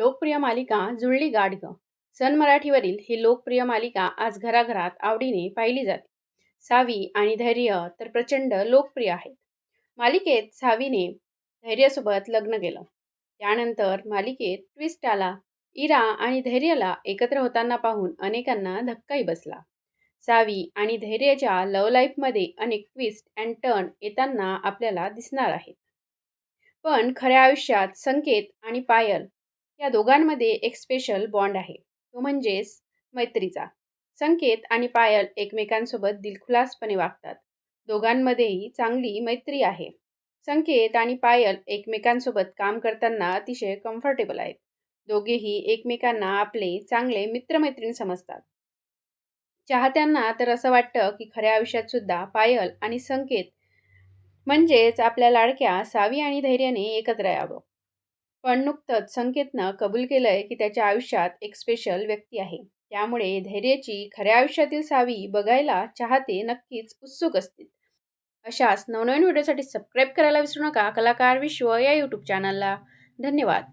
लोकप्रिय मालिका जुळली गाठ सन मराठीवरील ही लोकप्रिय मालिका आज घराघरात आवडीने पाहिली जाते. सावी आणि धैर्य तर प्रचंड लोकप्रिय आहेत. मालिकेत सावीने धैर्यासोबत लग्न केलं. त्यानंतर मालिकेत ट्विस्ट आला. इरा आणि धैर्यला एकत्र होताना पाहून अनेकांना धक्काही बसला. सावी आणि धैर्याच्या लव लाईफमध्ये अनेक ट्विस्ट अँड टर्न येताना आपल्याला दिसणार आहेत. पण खऱ्या आयुष्यात संकेत आणि पायल या दोघांमध्ये एक स्पेशल बॉन्ड आहे. तो म्हणजेच मैत्रीचा. संकेत आणि पायल एकमेकांसोबत दिलखुलासपणे वागतात. दोघांमध्येही चांगली मैत्री आहे. संकेत आणि पायल एकमेकांसोबत काम करताना अतिशय कम्फर्टेबल आहेत. दोघेही एकमेकांना आपले चांगले मित्रमैत्रीण समजतात. चाहत्यांना तर असं वाटतं की खऱ्या आयुष्यात सुद्धा पायल आणि संकेत म्हणजेच आपल्या लाडक्या सावी आणि धैर्याने एकत्र यावं. पण नुकतंच संकेतनं कबूल केलंय की त्याच्या आयुष्यात एक स्पेशल व्यक्ती आहे. त्यामुळे धैर्याची खऱ्या आयुष्यातील सावी बघायला चाहते नक्कीच उत्सुक असतील. अशाच नवनवीन व्हिडिओसाठी सबस्क्राईब करायला विसरू नका. कलाकार विश्व या यूट्यूब चॅनलला धन्यवाद.